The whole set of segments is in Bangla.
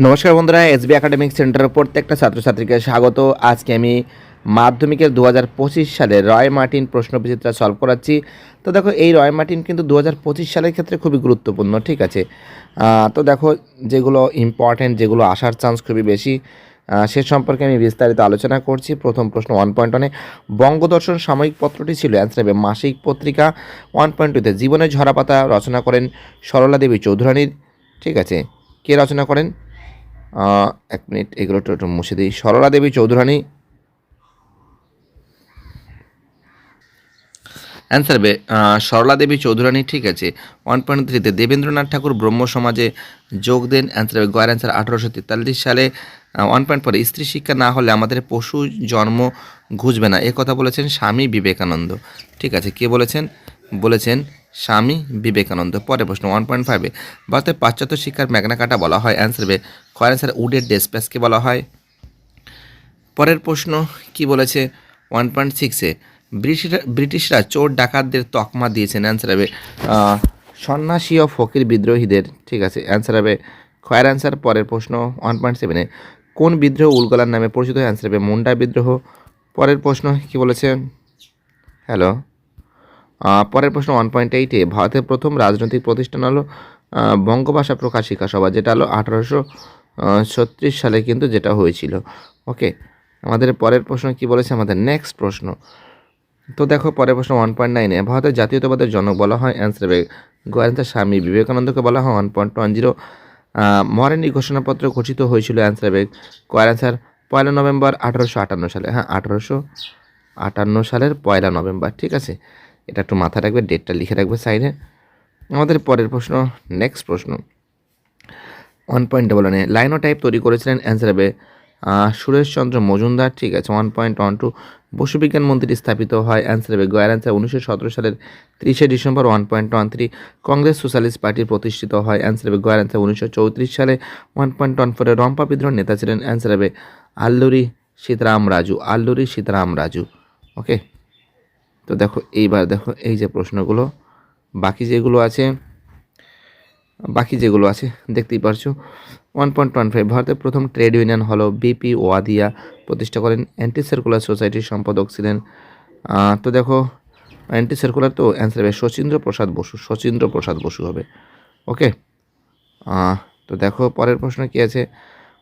নমস্কার বন্ধুরা, এসবি একাডেমিক সেন্টারের প্রত্যেকটা ছাত্রছাত্রীকে স্বাগত। আজকে আমি মাধ্যমিকের দু হাজার পঁচিশ সালে রয় মার্টিন প্রশ্নবিচিত্রা সলভ করাচ্ছি। তো দেখো, এই রয় মার্টিন কিন্তু দু হাজার পঁচিশ সালের ক্ষেত্রে খুবই গুরুত্বপূর্ণ, ঠিক আছে? তো দেখো, যেগুলো ইম্পর্ট্যান্ট যেগুলো আসার চান্স খুবই বেশি সে সম্পর্কে আমি বিস্তারিত আলোচনা করছি। প্রথম প্রশ্ন ওয়ান পয়েন্ট ওয়ানে বঙ্গদর্শন সাময়িক পত্রটি ছিল অ্যান্সার হবে মাসিক পত্রিকা। ওয়ান পয়েন্ট টুতে জীবনের ঝরাপাতা রচনা করেন সরলা দেবী চৌধুরানীর, ঠিক আছে? কে রচনা করেন? এক মিনিট এগুলো একটু মুছে দিই। সরলা দেবী চৌধুরানী। অ্যান্সার আহ, সরলা দেবী চৌধুরানী ঠিক আছে। ওয়ান পয়েন্ট থ্রিতে দেবেন্দ্রনাথ ঠাকুর ব্রহ্ম সমাজে যোগ দেন। অ্যান্সার হবে গয়ের অ্যান্সার আঠারোশো তেতাল্লিশ সালে। ওয়ান পয়েন্ট পরে স্ত্রী শিক্ষা না হলে আমাদের পশু জন্ম ঘুষবে না। এ কথা বলেছেন স্বামী বিবেকানন্দ। ঠিক আছে কে বলেছেন? বলেছেন স্বামী বিবেকানন্দ, পরে প্রশ্ন ওয়ান পয়েন্ট ফাইভে ভারতের পাশ্চাত্য শিক্ষার ম্যাগনাকাটা বলা হয়। অ্যান্সার হবে খয়ের অ্যান্সার উডের ডেসপ্যাসকে বলা হয়। পরের প্রশ্ন, কি বলেছে? ওয়ান পয়েন্ট সিক্সে ব্রিটিশরা ব্রিটিশরা চোর ডাকাতদের তকমা দিয়েছেন। অ্যান্সার হবে সন্ন্যাসী ও ফকির বিদ্রোহীদের, ঠিক আছে। অ্যান্সার হবে খয়ের অ্যান্সার পরের প্রশ্ন ওয়ান পয়েন্ট সেভেনে কোন বিদ্রোহ উলগলার নামে পরিচিত অ্যান্সার হবে মুন্ডা বিদ্রোহ। পরের প্রশ্ন, কি বলেছে? হ্যালো পরের প্রশ্ন ওয়ান পয়েন্ট এইটে ভারতের প্রথম রাজনৈতিক প্রতিষ্ঠান হলো বঙ্গভাষা প্রকাশিকা সভা, যেটা হলো আঠারোশো ছত্রিশ সালে কিন্তু যেটা হয়েছিল। ওকে, আমাদের পরের প্রশ্ন কি বলেছে? আমাদের নেক্সট প্রশ্ন। তো দেখো, পরের প্রশ্ন ওয়ান পয়েন্ট নাইনে ভারতের জাতীয়তাবাদের জনক বলা হয় অ্যান্সার হবে গোয়ারেন্সার স্বামী বিবেকানন্দকে বলা হয় ওয়ান পয়েন্ট ওয়ান জিরো মহারানী ঘোষণাপত্র ঘোষিত হয়েছিল অ্যান্সার হবে কয়ের অ্যান্সার পয়লা নভেম্বর আঠারোশো আটান্ন সালে হ্যাঁ আঠারোশো আটান্ন সালের পয়লা নভেম্বর, ঠিক আছে? এটা একটু মাথায় রাখবে ডেটটা লিখে রাখবে সাইডে আমাদের পরের প্রশ্ন নেক্সট প্রশ্ন। ওয়ান পয়েন্ট ডবল ওয়ানে লাইনো টাইপ তৈরি করেছিলেন অ্যান্সার হবে সুরেশচন্দ্র মজুমদার, ঠিক আছে one point one two Basu Vigyan Mandir স্থাপিত হয় অ্যান্সার হবে, গোয়ার অ্যান্সার উনিশশো সতেরো সালের তিরিশে December one point one three Congress socialist party প্রতিষ্ঠিত হয় অ্যান্সার হবে, গোয়ার অ্যান্সার উনিশশো চৌত্রিশ সালে। ওয়ান পয়েন্ট ওয়ান ফোরে রম্পা বিদ্রোহ নেতা ছিলেন অ্যান্সার হবে, আল্লুরি সীতারাম রাজু, আল্লুরি সীতারাম রাজু। ওকে তো দেখো, এইবার দেখো, এই যে প্রশ্নগুলো, বাকি যেগুলো আছে, বাকি যেগুলো আছে, দেখতেই পারছ। ওয়ান পয়েন্ট ওয়ান ফাইভ ভারতের প্রথম ট্রেড ইউনিয়ন হলো বিপি ওয়াদিয়া, প্রতিষ্ঠা করেন অ্যান্টি সার্কুলার সোসাইটির সম্পাদক ছিলেন। তো দেখো অ্যান্টি সার্কুলার তো অ্যান্সার হবে শচীন্দ্র প্রসাদ বসু, শচীন্দ্র প্রসাদ বসু হবে। ওকে? তো দেখো, পরের প্রশ্ন কি আছে?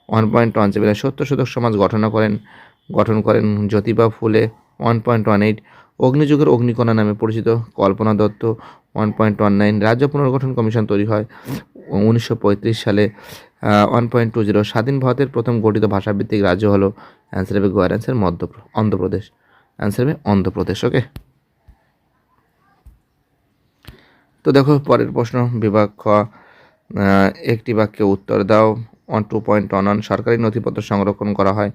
ওয়ান পয়েন্ট ওয়ান সেভেন সত্য শতক সমাজ গঠন করেন গঠন করেন Jyotiba Phule one point one eight অগ্নিযুগের অগ্নিকণা নামে পরিচিত Kalpana Dutta one point one nine রাজ্য পুনর্গঠন কমিশন তৈরি হয় উনিশশো পঁয়ত্রিশ সালে। ওয়ান পয়েন্ট টু জিরো স্বাধীন ভারতের প্রথম গঠিত ভাষাভিত্তিক রাজ্য হলো অ্যান্সার হবে গোয়ার অ্যান্সার মধ্য অন্ধ্রপ্রদেশ। অ্যান্সার হবে অন্ধ্রপ্রদেশ ওকে তো দেখো, পরের প্রশ্ন, বিভাগ খ একটি বাক্যে উত্তর দাও। One two point one one সরকারি নথিপত্র সংরক্ষণ করা হয়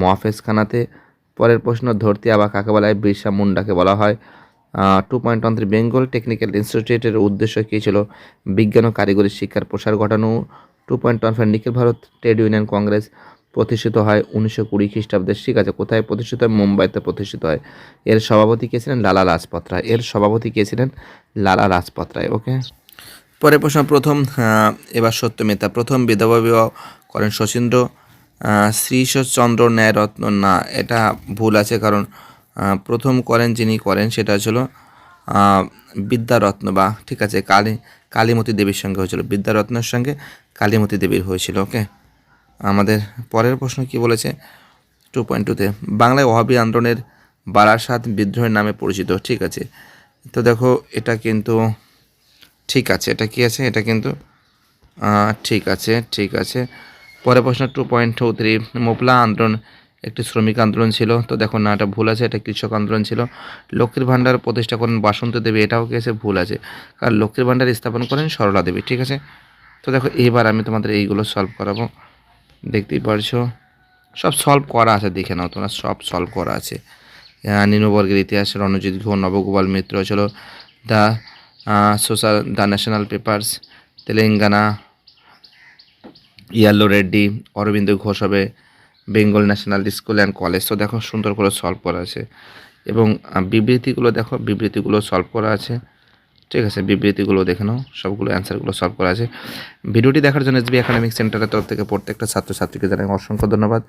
মহাফেজখানাতে। পরের প্রশ্ন, ধরতি আবা কাকে বলা হয়? বিরসা মুন্ডাকে বলা হয়। Two point one three Bengal technical ইনস্টিটিউটের উদ্দেশ্য কী ছিল? বিজ্ঞান ও কারিগরি শিক্ষার প্রসার ঘটানো। Two point one five Nikhil Bharat trade union Congress প্রতিষ্ঠিত হয় উনিশশো কুড়ি খ্রিস্টাব্দে। ঠিক আছে, কোথায় প্রতিষ্ঠিত হয়? মুম্বাইতে প্রতিষ্ঠিত হয়। এর সভাপতি কে ছিলেন? লালা লাজপত রায় এর সভাপতি কে ছিলেন? লালা লাজপত রায় ওকে পরে প্রশ্ন, প্রথম এবার সত্যমিতা। প্রথম বিধবা বিবাহ করেন শচীন্দ্র। শ্রীশচন্দ্র ন্যায়রত্ন, না, এটা ভুল আছে কারণ প্রথম করেন যিনি করেন সেটা ছিল বিদ্যারত্ন বা, ঠিক আছে, কালী, কালীমতী দেবীর সঙ্গে হয়েছিল, বিদ্যারত্নের সঙ্গে কালীমতী দেবীর হয়েছিল, ওকে? আমাদের পরের প্রশ্ন কি বলেছে? টু পয়েন্ট টুতে বাংলায় ওহাবি আন্দোলনের বারাসাত বিদ্রোহের নামে পরিচিত, ঠিক আছে? তো দেখো, এটা কিন্তু ঠিক আছে, এটা কি আছে? এটা কিন্তু ঠিক আছে ঠিক আছে। পরের প্রশ্ন টু পয়েন্ট থ্রি মোপলা আন্দোলন, একটি শ্রমিক আন্দোলন ছিল। তো দেখো না, এটা ভুল আছে, এটা কৃষক আন্দোলন ছিল। লক্ষ্মীর ভাণ্ডার প্রতিষ্ঠা করেন বাসন্ত দেবী, এটাও কি আছে ভুল আছে। কারণ লক্ষ্মীর ভাণ্ডার স্থাপন করেন সরলা দেবী, ঠিক আছে? তো দেখো, এইবার আমি তোমাদের এইগুলো সলভ করাবো। দেখতেই পারছ? সব সলভ করা আছে, দেখে নাও তোমরা, সব সলভ করা আছে। নিম্নবর্গের ইতিহাস, রণজিৎ ঘোষ, নবগোপাল মিত্র ছিল। The social the national papers Telangana Yallo Reddy Aurobindo Ghosh হবে Bengal national school and college তো দেখো সুন্দর করে সলভ করা আছে। এবং বিবৃতিগুলো দেখো, বিবৃতিগুলো সলভ করা আছে। ঠিক আছে, বিবৃতিগুলো দেখে নাও, সবগুলো অ্যান্সারগুলো সলভ করা আছে। ভিডিওটি দেখার জন্য এসবি একাডেমিক সেন্টারের তরফ থেকে প্রত্যেকটা ছাত্রছাত্রীকে জানাই অসংখ্য ধন্যবাদ।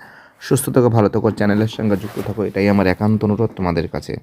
সুস্থ থাকো, ভালো থাকো চ্যানেলের সঙ্গে যুক্ত থাকো, এটাই আমার একান্ত অনুরোধ তোমাদের কাছে।